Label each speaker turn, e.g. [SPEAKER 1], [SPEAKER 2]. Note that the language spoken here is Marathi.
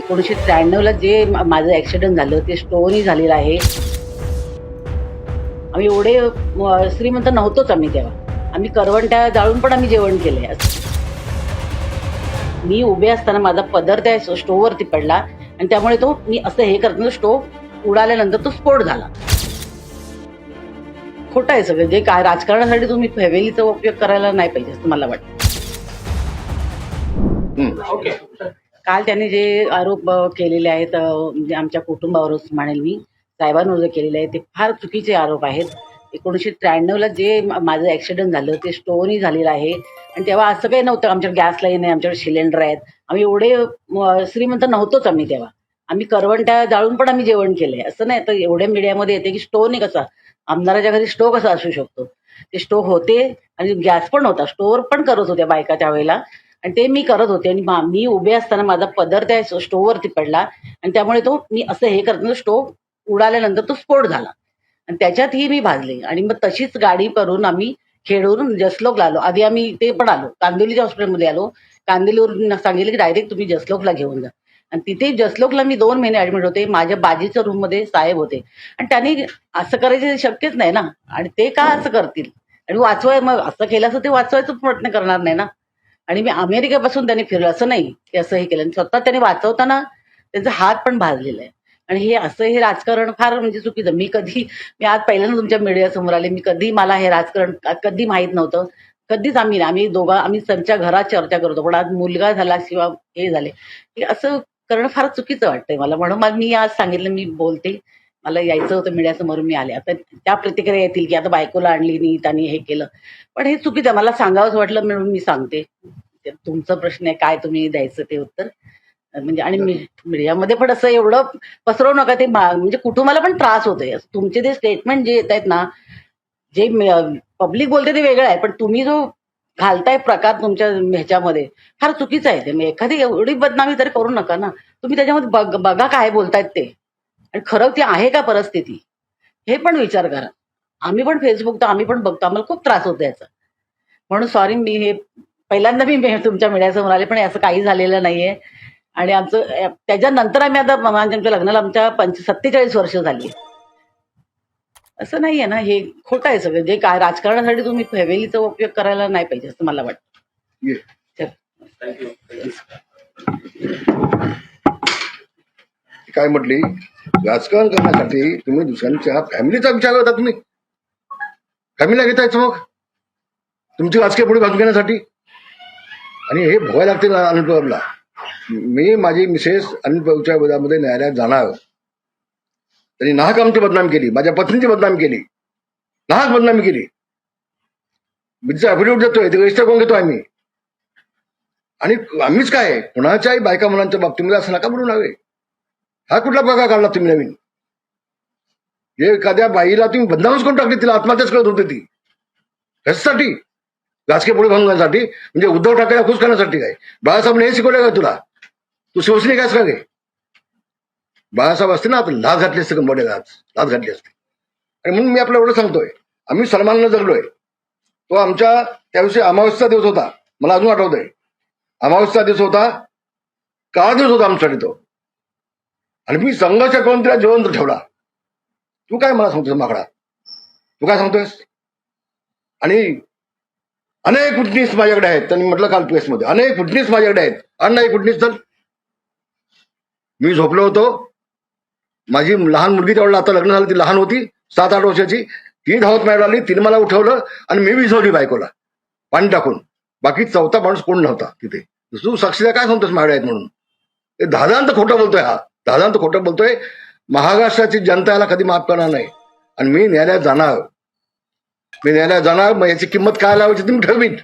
[SPEAKER 1] एकोणीसशे त्र्याण्णवला जे माझं ऍक्सिडेंट झालं ते स्टोअरही झालेलं आहे. आम्ही एवढे श्रीमंत नव्हतोच आम्ही तेव्हा. आम्ही करवंट्या जाळून पण आम्ही जेवण केलंय. मी उभे असताना माझा पदर त्या स्टोववरती पडला आणि त्यामुळे तो मी असं हे करताना स्टोव उडाल्यानंतर तो स्फोट झाला. खोटं आहे सगळं. जे काय राजकारणासाठी तुम्ही फॅमिलीचा उपयोग करायला नाही पाहिजे असं मला वाटतं.
[SPEAKER 2] ओके.
[SPEAKER 1] काल त्यांनी जे आरोप केलेले आहेत म्हणजे आमच्या कुटुंबावरच म्हणेल मी साहेबांवर जे केलेले आहेत ते फार चुकीचे आरोप आहेत. एकोणीसशे त्र्याण्णवला जे माझं ऍक्सिडेंट झालं ते स्टोनही झालेलं आहे. आणि तेव्हा असं काही नव्हतं आमच्याकडे गॅस लाईन आहे आमच्याकडे सिलेंडर आहेत. आम्ही एवढे श्रीमंत नव्हतोच आम्ही तेव्हा. आम्ही करवंट्या जाळून पण आम्ही जेवण केलंय. असं नाही तर एवढ्या मीडियामध्ये येते की स्टोन नाही कसा आमदाराच्या घरी स्टोव कसा असू शकतो? ते स्टोव होते आणि गॅस पण होता. स्टोअर पण करत होत्या बायका त्यावेळेला. आणि ते मी करत होते. आणि मी उभे असताना माझा पदर त्या स्टोववरती पडला. आणि त्यामुळे तो मी असं हे करताना स्टोव उडाल्यानंतर तो स्फोट झाला. आणि त्याच्यातही मी भाजले. आणि मग तशीच गाडी करून आम्ही खेडवरून जसलोकला आलो. आधी आम्ही ते पण आलो. कांदिवलीच्या हॉस्पिटलमध्ये आलो. कांदिवलीवरून सांगितलं की डायरेक्ट तुम्ही जसलोकला घेऊन जा. आणि तिथे जसलोकला मी दोन महिने ऍडमिट होते. माझ्या बाजीच्या रूममध्ये साहेब होते. आणि त्यांनी असं करायचं शक्यच नाही ना. आणि ते का असं करतील? आणि वाचवाय मग असं केलं असं ते वाचवायचा प्रयत्न करणार नाही ना. आणि मी अमेरिकेपासून त्यांनी फिरलं. असं नाही की असं हे केलं. आणि स्वतः त्यांनी वाचवताना त्यांचा हात पण भाजलेला आहे. आणि हे असं हे राजकारण फार म्हणजे चुकीचं. मी कधी मी आज पहिल्यांदा तुमच्या मीडिया समोर आले. मी कधी मला हे राजकारण कधी माहीत नव्हतं. कधीच आम्ही आम्ही दोघा आम्ही त्यांच्या घरात चर्चा करतो. पण आज मुलगा झाला किंवा हे झाले. हे असं करणं फार चुकीचं वाटतंय मला. म्हणून मग मी आज सांगितलं मी बोलते. मला यायचं होतं मीडियासमोर मी आले. आता त्या प्रतिक्रिया येतील की आता बायकोला आणली नाही त्यांनी हे केलं. पण हे चुकीचं आहे. मला सांगावंच वाटलं म्हणून मी सांगते. तुमचा प्रश्न आहे काय तुम्ही द्यायचं ते उत्तर? म्हणजे आणि मीडियामध्ये पण असं एवढं पसरवू नका ते म्हणजे कुटुंबाला पण त्रास होतोय. तुमचे ते स्टेटमेंट जे येत आहेत ना जे पब्लिक बोलते ते वेगळं आहे. पण तुम्ही जो घालताय प्रकार तुमच्या ह्याच्यामध्ये फार चुकीचं आहे. ते एखादी एवढी बदनामी तरी करू नका ना. तुम्ही त्याच्यामध्ये बघ- बघा काय बोलतायत ते. आणि खरं ती आहे का परिस्थिती? हे पण विचार करा. आम्ही पण फेसबुक तर आम्ही पण बघतो. आम्हाला खूप त्रास होतो याचा. म्हणून सॉरी मी हे पहिल्यांदा मी मे- तुमच्या मीडियासमोर आले पण असं काही झालेलं नाहीये. आणि आमचं त्याच्यानंतर आम्ही आता म- आमच्या लग्नाला आमच्या पंच सत्तेचाळीस वर्ष झाली असं नाहीये ना? हे खोटं आहे सगळं. जे काय राजकारणासाठी तुम्ही फॅमिलीचा उपयोग करायला नाही पाहिजे असं मला वाटतं.
[SPEAKER 2] ये.
[SPEAKER 1] चल.
[SPEAKER 2] थँक्यू काय म्हटली? राजकारण करण्यासाठी तुम्ही दुसऱ्यांच्या फॅमिलीचा विचार करता तुम्ही. फॅमिलीला घेतायच मग. तुमची राजकीय पुढे बाजू घेण्यासाठी. आणि हे भोगायला लागते अनिल पवारला मी माझी मिसेस अनिल पवारच्या विरोधामध्ये न्यायालयात जाणार. त्यांनी नाहक आमची बदनाम केली. माझ्या पत्नीची बदनाम केली. नाहक बदनामी केली. मी तिचा ऍफिडेव्हिट देतोय. ते रजिस्टर करून घेतो आम्ही. आणि आम्हीच काय? कुणाच्याही बायका मुलांच्या बाबतीमध्ये असं नका म्हणून हवे हा कुठला प्रकार काढला तुम्ही नवीन. एखाद्या बाईला तुम्ही बदनामच करून टाकली तिला आत्महत्याच करत होती ती. कशासाठी? राजकीय पुढे भंगासाठी म्हणजे उद्धव ठाकरेला खुश करण्यासाठी काय? बाळासाहेबने हे शिकवलं का तुला? तू शिवसैनिक आहेस का गे? बाळासाहेब असते ना आपण लाच घातली असते कंबडे लाच लाच घातली असते. आणि म्हणून मी आपल्या एवढं सांगतोय आम्ही सलमानला जगलोय. तो आमच्या त्याविषयी अमावस्याचा दिवस होता. मला अजून आठवतंय. अमावस्याचा दिवस होता. काळा दिवस होता आमच्यासाठी तो. आणि मी संघर्ष करून तिला जिवंत ठेवला. तू काय मला सांगतोस माकडा? तू काय सांगतोयस आणि अनेक फुटनीस माझ्याकडे आहेत. त्यांनी म्हटलं काल प्रेसमध्ये अनेक फुटनीस माझ्याकडे आहेत. आण नाही फुटनीस तर मी झोपलो होतो. माझी लहान मुलगी तेवढं आता लग्न झालं ती लहान होती सात आठ वर्षाची. ती धावत मारायला आली तिने मला उठवलं आणि मी विझवली बायकोला. पाणी टाकून. बाकी चौथा माणूस कोण नव्हता तिथे. तू साक्षीला काय सांगतोस माझ्या आहेत म्हणून? हे दादांत खोटं बोलतोय हा. दादांत खोटं बोलतोय महाराष्ट्राची जनता याला कधी माफ करणार नाही. आणि मी न्यायालयात जाणार. मी न्यायालयात जाणार मग याची किंमत काय लावायची ती मी ठरवीन.